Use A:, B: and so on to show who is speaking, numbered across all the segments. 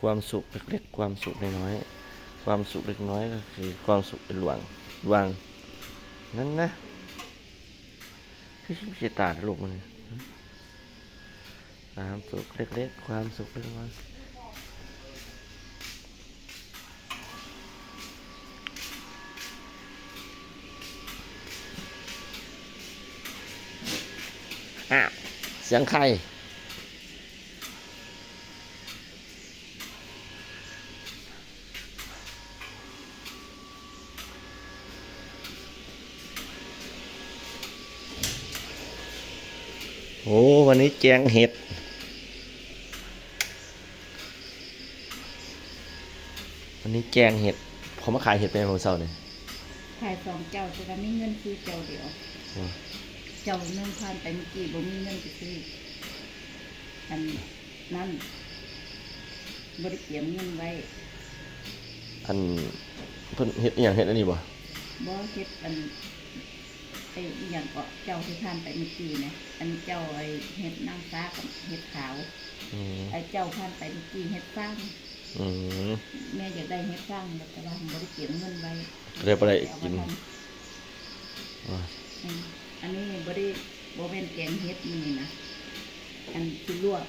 A: ความสุขเล็กๆ ความสุขน้อยๆความสุขเล็กน้อยก็คือความสุขเป็นหลวงหลวงนั่นนะพี่ชิมชิตาลูกมันความสุขเล็กๆ ความสุขเล็กน้อยอ้าเสียงใคร โอ้วันนี้แจงเห็ด วันนี้แจงเห็ดเขามาขายเห็ดเป็นของเสาเนี่ย
B: ขายสองเจ้าแต่ว่ามีเงินซื้อเจ้าเดียว
A: อืม
B: เจ้าเงินผ่านไปเมื่อกี้บ่มีเงินไปซื้ออันนั่นบริเตรียมเงินไว้
A: อันเพิ่นเห็ดอหย่างเห็ดอันนี้บ่
B: บ่เฮ็ดอัน ไอ้อหย่างเกาะเจ้าที่ผ่านไปเมื่อกี้นะอันเจ้าไอ้เฮ็ดนางฟ้ากับเฮ็ดขาว
A: อืม
B: ไอ้เจ้าผ่านไปเมื่อกี้เฮ็ดฟาง
A: อืม
B: แม่อยากได้เฮ็ดฟางแต่ว่าบ่ได้เตรียมเงินไว้
A: เลยบ่ได้กิน
B: เอามาท
A: อ่าำ
B: อืมอันนี้บ่ได้บ่แม่นแกงเฮ็ดนี่นะอันสิลวก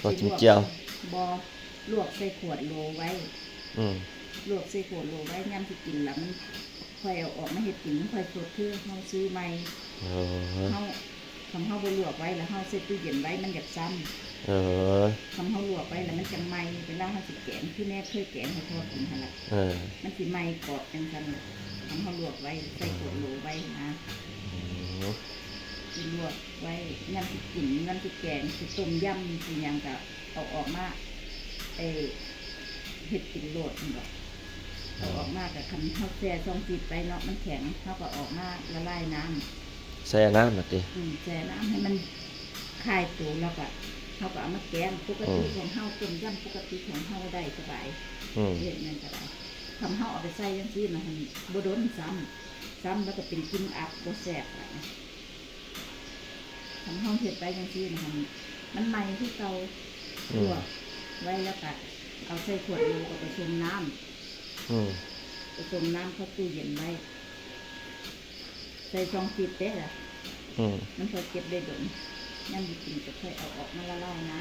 A: เราจิ้มเจียว
B: บอลวกใส่ขวดโหลไว้
A: อืม
B: ลวกใส่ขวดโหลไว้ยามที่กินแล้วมัน ค่อยเอาออกมาเฮ็ดกินมันค่อยสดคือเฮาซื้อใหม่
A: เออ
B: เฮาทำเฮาบ่ลวกไว้แล้วเฮาใส่ตู้เย็นไว้มันอยากซ้ำ
A: เออ
B: ทำเฮาลวกไว้แล้วมันจังใหม่เวลาเฮาสิแกงที่แม่เคยแกงให้พ่อกินหั่นล่ะ
A: เออ
B: มันสิใหม่กรอบจังซั่นน่ะทำเฮาลวกไว้ใส่ขวดโหลไว้นะ
A: อืม
B: สิลวกไว้ยามที่กินยามที่แกงสิต้มยำสิหยังก็เอาออกมาเออเฮ็ดกินโลดนี่ดอก เอาออกมากับคันเขาแช่ช่องฟิตไปเนาะมันแข็งเขาก็ออกมาละลายน้
A: แช่น้ำน่ะติำ
B: อืมแช่น้ำให้มันคลายตัวแล้วก็เขาก็เอามาแกงปกติของเฮาต้มยำปกติของเฮาได้สบาย
A: อืม
B: เฮ็ดนั่นก็ได้ทำเฮาเอาไปใส่จังซี่นะมันบ่โดนซ้ำซ้ำแล้วก็เป็นกินอับบ่แซ่บอะนะทำเฮาเฮ็ดไปจังซี่นะมันมันใหม่ที่เก่า
A: อื
B: ล
A: ม
B: วกไว้แล้วก็เอาใส่ขวดโหลก็ไปชงน้ำ
A: อืม
B: ผสมน้ำเข้าตู้เย็นไว้ ใส่ซองฟิตเด้ล่ะ
A: อืม
B: มันพอเก็บได้ดนย่ำกินก็ค่อยเอาออกมาละลายน้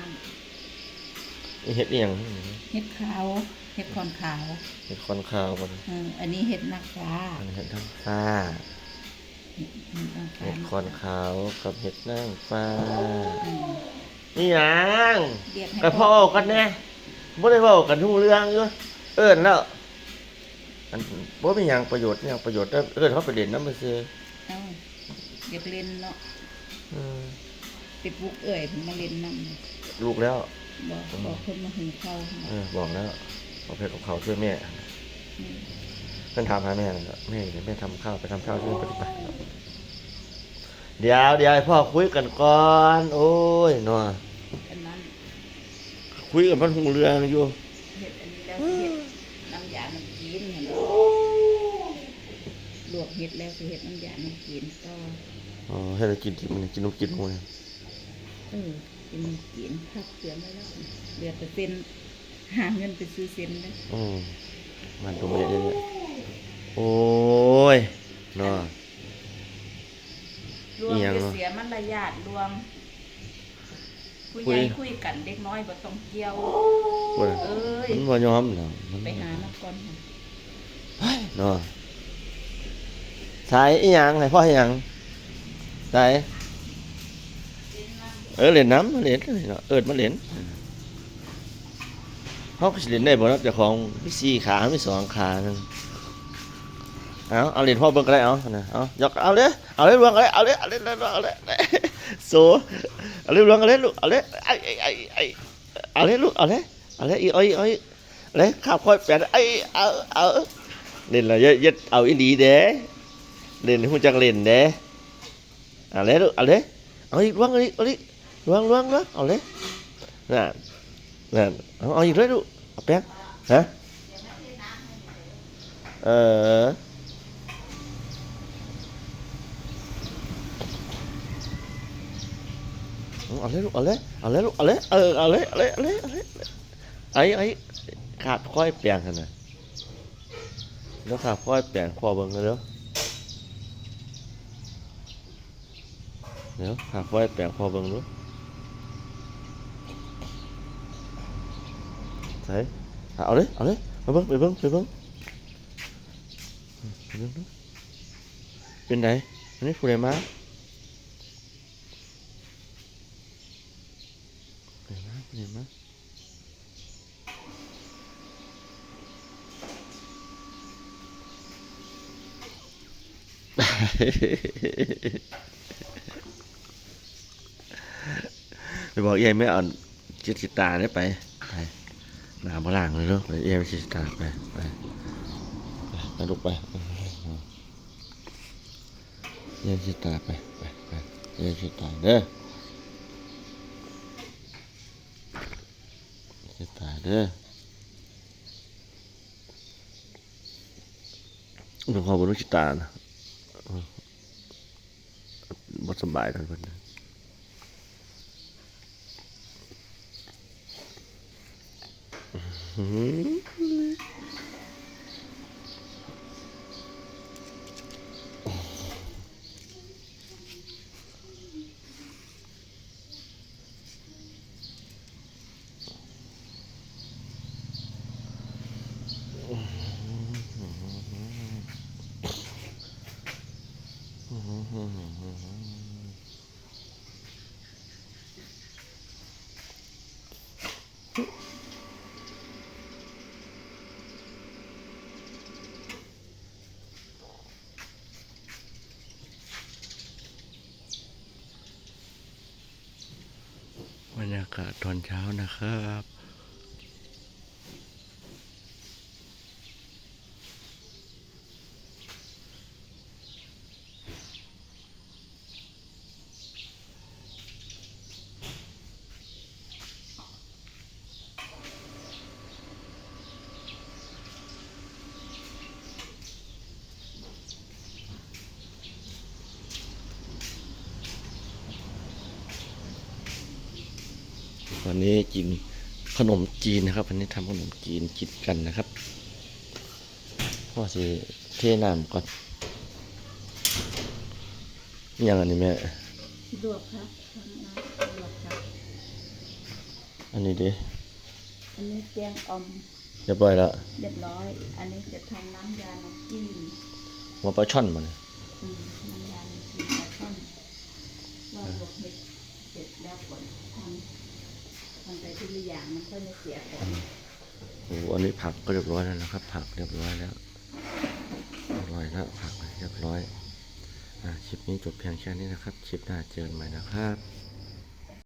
A: เห็ดอหย่างำ
B: เห็ดขาวเห็ดคอนขาว
A: เห็ดคอนข้าวบ่
B: เอออันนี้เห็ดนักฟ้า
A: อันนี้เห็ดทั้งฟ้า
B: เห็ดนางฟ้า
A: เห็ดคอนขาวกับเห็ดนางฟ้า
B: อืม
A: นี่หยัง
B: เรียกให้
A: ก็พ่อกันแน่บ่ได้เว้ากันทุกเรื่องอยู่เอิ้นแล้ว อันบ่มีหยังประโยชน์หยังประโยชน์แต่เอิ้นเขาไปเล่นนำซื่อ
B: เอาอยากเล่นเนาะ
A: อืม
B: ไปปลุกเอ่ยเพิ่นมาเล่นน้ำ
A: ลูกแล้ว
B: บอกบอกคนมาหุงข้าวให้
A: เออบอกแล้วบอกเพชรของเขาช่วยแม่
B: อืม
A: เพิ่นถามหาแม่นั่นแหละแม่เดี๋ยวแม่ทำข้าวไปทำข้าวช่วยปฏิบัติเดี๋ยวเดี๋ยวให้พ่อคุยกันก่อน โอ้ยเนาะ
B: อันนั้น
A: คุยกันมันหูเรื่องอยู่
B: เห็ดอันนี้แล้วเห็ด น้ำยาน้ำจีนเห็นไหมลวกเห็ดแล้วก็เห็ดน้ำยาน้ำจีนต่อ
A: อ๋อให้เรากินกินมันกินนมกินหมูเนี่ย
B: เออเป็นจีนพักเสือมาแล้วเหลือแต่เส้นหาเงินไปซื้อเส้นนะ
A: อืมมันตรงนี้เลยโอ้ยเนาะ
B: รวม
A: อิหยัง
B: จะ
A: เนาะ
B: เสียมันระยะรวมผู้
A: คุ
B: ให
A: ย
B: ญ่คุยกันเด็กน้อยบ่ต้องเกี่ยว
A: บ่ได้
B: เอ้ ย
A: มันบ่ยอมเนาะมัน
B: ไปหานักก่อนค่ะ
A: เฮ้ยเนาะสายอีหยังให้พ่อให้หยังสายเออเล่นน้ำมาเล่นเนาะเอิดมาเล่นเขาก็สิเล่นได้บ่เนาะเจ้าของมีสี่ขามีสองขานึงเอาเอาเล่นพ่อเบิ่งก็ได้เอานะเอายกเอาเลยเอาเลยลวงเอาเลยเอาเลยเอาเลยเอาเลยเอาเลยโซเอาเลยลวงเอาเลยลูกเอาเลยไอ้ไอ้ไอ้ไอ้เอาเลยลูกเอาเลยเอาเลยอีเอาอีกเอาอีกเอาเลยข้าวค่อยแปดไอ้เอาเอาเล่นและเยอะเยอะเอาอีหลีเด้เล่นหูจักเล่นเด้เอาเลยลูกเอาเลยเอาอีกลวงอีกเอาอีกล้วงล้วงล้วงเอาเลยนั่นนั่นเอาเอาอีกเลยลูกเอาแป้งฮะเออเอาเลยลูกเอาเลยเอาเลยลูกเอาเลยเออเอาเลยเอาเลยเอาเลยเอาเลย ไอ้ไอ้ขาดค่อยแปลงกันขนะแล้วขาดค่อยแปลงพอเบิ่งกันเด้อเดี๋ยวขาดค่อยแปลงพอเบิ่งดูใส่เอาเลยเอาเลยมาเบิ่งไปเบิ่งไปเบิ่งไปเบิ่งดูเป็นไงอันนี้ผู้ใดมาผู้ใดมาผู้ใดมา ไปบอกเอ้ยไม่เอาจิตสิตาได้ไปไปหนาพลังเลยเนาะไปเอ้ยไปจิตสิตาไปไปไปลุกไปเอ้ยจิตตาไปไปไปเอ้ยจิตตาเด้อจิตตาเด้อหลวงพ่อบรรลุจิตตานะ บทสบายทั้งคนนะอืม บรรยากาศตอนเช้านะครับ วันนี้กินขนมจีนนะครับวันนี้ทำขนมจีนกินกันนะครับพ่อสิเทน้ำก่อนอิหยังอันนี้แม่
B: ลวกครับทำน้ำลวกครับ
A: อันนี้ดิ
B: อันนี้แกงอ่อม
A: เรียบร้อยแล้ว
B: เรียบร้อย อันนี้จะทำน้ำยาน้ำจิ้ม
A: หัวปลาช่อนมันย
B: อืมน้ำยาน้ำจิ้มปลาช่อนเราลวกเห็ดเสร็จแล้วก่อนทำ ทำไปทีละอย่างมันก็ไม่เสียของ
A: โอ้โหอันนี้ผักก็เรียบร้อยแล้วนะครับ ผักเรียบร้อยแล้วเรียบร้อยแล้วผักเรียบร้อยอะคลิปนี้จบเพียงแค่นี้นะครับ คลิปหน้าเจอกันใหม่นะครับ